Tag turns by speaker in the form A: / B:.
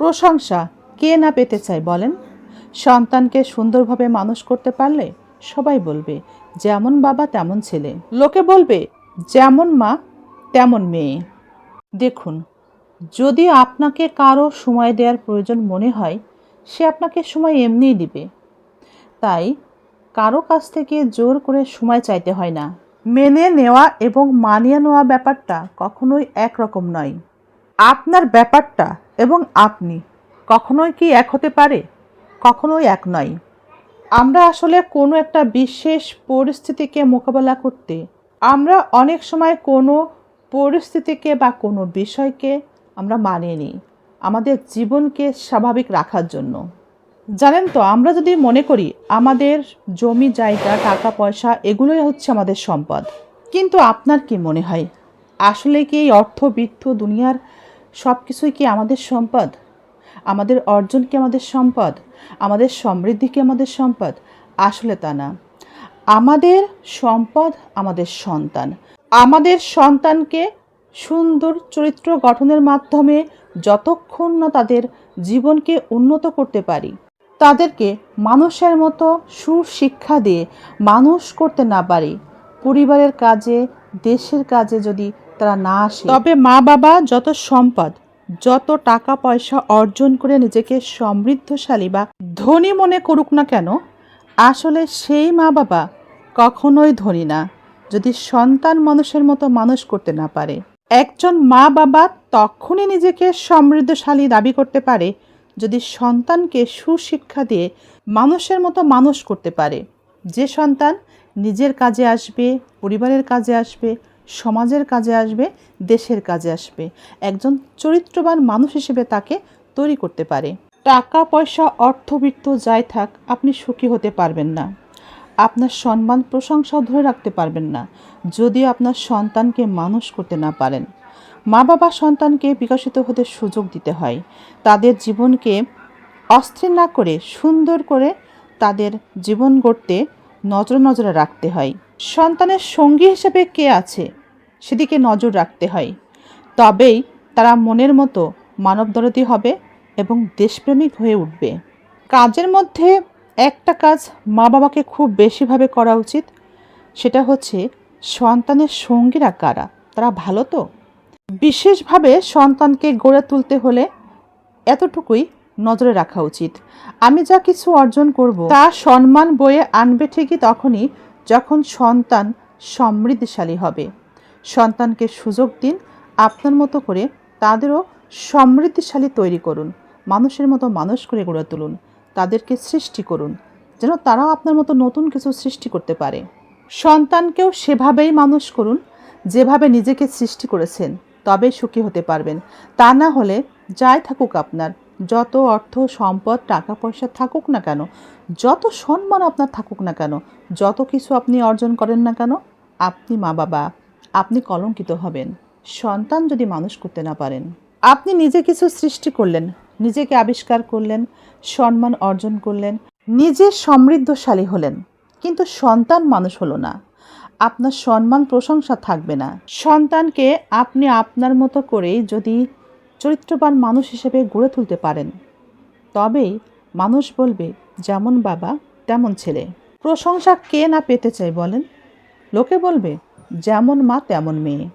A: প্রশংসা কে না পেতে চায় বলেন? সন্তানকে সুন্দরভাবে মানুষ করতে পারলে সবাই বলবে, যেমন বাবা, তেমন ছেলে। লোকে বলবে, যেমন মা, তেমন মেয়ে। দেখুন, যদি আপনাকে কারও সময় দেওয়ার প্রয়োজন মনে হয়, সে আপনাকে সময় এমনিই দিবে। তাই কারও কাছ থেকে জোর করে সময় চাইতে হয় না। মেনে নেওয়া এবং মানিয়ে নেওয়া ব্যাপারটা কখনোই একরকম নয়। আপনার ব্যাপারটা এবং আপনি কখনোই কি এক হতে পারে? কখনোই এক নয়। আমরা আসলে কোনো একটা বিশেষ পরিস্থিতিকে মোকাবেলা করতে, আমরা অনেক সময় কোনো পরিস্থিতিকে বা কোনো বিষয়কে আমরা মানিয়ে নিই আমাদের জীবনকে স্বাভাবিক রাখার জন্য। জানেন তো, আমরা যদি মনে করি আমাদের জমি, জায়গা, টাকা, পয়সা, এগুলোই হচ্ছে আমাদের সম্পদ, কিন্তু আপনার কি মনে হয়? আসলে কি এই অর্থবিত্ত দুনিয়ার সব কিছুই কি আমাদের সম্পদ? আমাদের অর্জন কি আমাদের সম্পদ? আমাদের সমৃদ্ধি কি আমাদের সম্পদ? আসলে তা না। আমাদের সম্পদ আমাদের সন্তান। আমাদের সন্তানকে সুন্দর চরিত্র গঠনের মাধ্যমে যতক্ষণ না তাদের জীবনকে উন্নত করতে পারি, তাদেরকে মানুষের মতো সুশিক্ষা দিয়ে মানুষ করতে না পারি, পরিবারের কাজে, দেশের কাজে যদি তারা না আসে। তবে মা বাবা যত সম্পদ, যত টাকা পয়সা অর্জন করে নিজেকে সমৃদ্ধশালী বা ধনী মনে করুক না কেন, আসলে সেই মা বাবা কখনোই ধনী না, যদি সন্তান মানুষের মতো মানুষ করতে না পারে। একজন মা বাবা তখনই নিজেকে সমৃদ্ধশালী দাবি করতে পারে, যদি সন্তানকে সুশিক্ষা দিয়ে মানুষের মতো মানুষ করতে পারে। যে সন্তান নিজের কাজে আসবে, পরিবারের কাজে আসবে সমাজের কাজে আসবে, দেশের কাজে আসবে। একজন চরিত্রবান মানুষ হিসেবে তাকে তৈরি করতে পারে। টাকা, পয়সা, অর্থবিত্ত যাই থাক, আপনি সুখী হতে পারবেন না। আপনার সম্মান, প্রশংসাও ধরে রাখতে পারবেন না। যদি আপনার সন্তানকে মানুষ করতে না পারেন। মা বাবা সন্তানকে বিকশিত হতে সুযোগ দিতে হয়। তাদের জীবনকে অস্থির না করে সুন্দর করে তাদের জীবন গড়তে নজর নজরে রাখতে হয়। সন্তানের সঙ্গী হিসেবে কে আছে, সেদিকে নজর রাখতে হয়। তবেই তারা মনের মতো মানবদরদি হবে এবং দেশপ্রেমিক হয়ে উঠবে। কাজের মধ্যে একটা কাজ মা বাবাকে খুব বেশিভাবে করা উচিত, সেটা হচ্ছে সন্তানের সঙ্গীরা কারা? তারা ভালো তো? বিশেষভাবে সন্তানকে গড়ে তুলতে হলে এতটুকুই নজরে রাখা উচিত। আমি যা কিছু অর্জন করব, তা সম্মান বয়ে আনবে ঠিকই তখনই যখন সন্তান সমৃদ্ধশালী হবে। সন্তানকে সুযোগ দিন, আপনার মতো করে তাদেরও সমৃদ্ধশালী তৈরি করুন। মানুষের মতো মানুষ করে গড়ে তুলুন। তাদেরকে সৃষ্টি করুন, যেন তারাও আপনার মতো নতুন কিছু সৃষ্টি করতে পারে। সন্তানকেও সেভাবেই মানুষ করুন, যেভাবে নিজেকে সৃষ্টি করেছেন তবে সুখী হতে পারবেন। তা না হলে যাই থাকুক আপনার যত অর্থ, সম্পদ টাকা পয়সা থাকুক না কেন, যত সম্মান আপনার থাকুক না কেন, যত কিছু আপনি অর্জন করেন না কেন, আপনি মা বাবা, আপনি কলঙ্কিত হবেন। সন্তান যদি মানুষ করতে না পারেন, আপনি নিজে কিছু সৃষ্টি করলেন, নিজেকে আবিষ্কার করলেন, সম্মান অর্জন করলেন, নিজে সমৃদ্ধশালী হলেন, কিন্তু সন্তান মানুষ হলো না। আপনার সম্মান প্রশংসা থাকবে না। সন্তানকে আপনি আপনার মতো করেই যদি চরিত্রবান মানুষ হিসেবে গড়ে তুলতে পারেন। তবেই মানুষ বলবে, যেমন বাবা, তেমন ছেলে। প্রশংসা কে না পেতে চাই বলেন? লোকে বলবে, যেমন মা, তেমন মেয়ে।